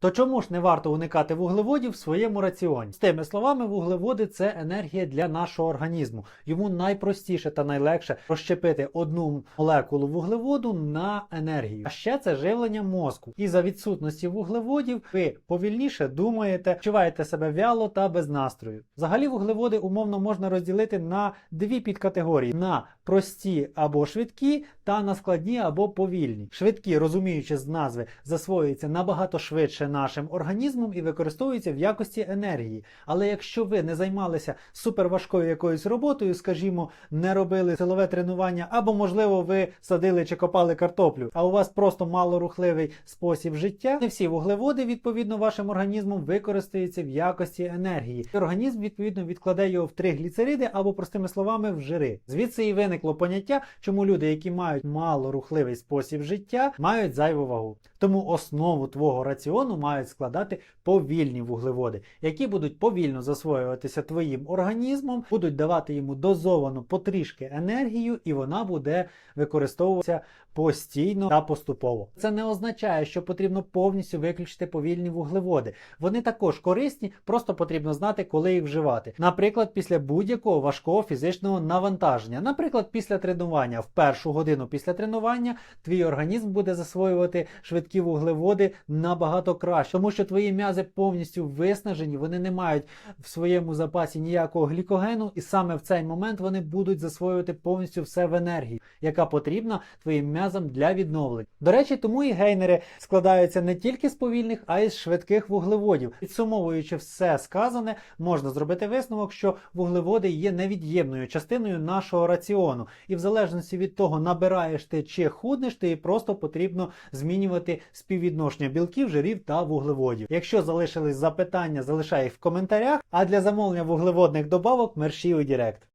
То чому ж не варто уникати вуглеводів в своєму раціоні? З тими словами, вуглеводи це енергія для нашого організму. Йому найпростіше та найлегше розщепити одну молекулу вуглеводу на енергію. А ще це живлення мозку. І за відсутності вуглеводів ви повільніше думаєте, відчуваєте себе вяло та без настрою. Взагалі вуглеводи умовно можна розділити на дві підкатегорії: на прості або швидкі, та на складні або повільні. Швидкі, розуміючи з назви, засвоюються набагато швидше нашим організмом і використовуються в якості енергії. Але якщо ви не займалися суперважкою якоюсь роботою, скажімо, не робили силове тренування, або, можливо, ви садили чи копали картоплю, а у вас просто малорухливий спосіб життя, не всі вуглеводи, відповідно, вашим організмом використаються в якості енергії. Організм, відповідно, відкладе його в тригліцериди або, простими словами, в жири. Звідси і виникло поняття, чому люди, які мають малорухливий спосіб життя, мають зайву вагу. Тому основу твого раціону мають складати повільні вуглеводи, які будуть повільно засвоюватися твоїм організмом, будуть давати йому дозовану потрішки енергію, і вона буде використовуватися постійно та поступово. Це не означає, що потрібно повністю виключити повільні вуглеводи. Вони також корисні, просто потрібно знати, коли їх вживати. Наприклад, після будь-якого важкого фізичного навантаження. Наприклад, після тренування, в першу годину після тренування твій організм буде засвоювати швидкі вуглеводи набагато краще, тому що твої м'язи повністю виснажені, вони не мають в своєму запасі ніякого глікогену, і саме в цей момент вони будуть засвоювати повністю все в енергію, яка потрібна твоїм м'язам для відновлення. До речі, тому і гейнери складаються не тільки з повільних, а й з швидких вуглеводів. Підсумовуючи все сказане, можна зробити висновок, що вуглеводи є невід'ємною частиною нашого раціону, і в залежності від того, набираєш ти чи худнеш, ти просто потрібно змінювати співвідношення білків, жирів та вуглеводів. Якщо залишились запитання, залишай їх в коментарях. А для замовлення вуглеводних добавок мерщій у Директ.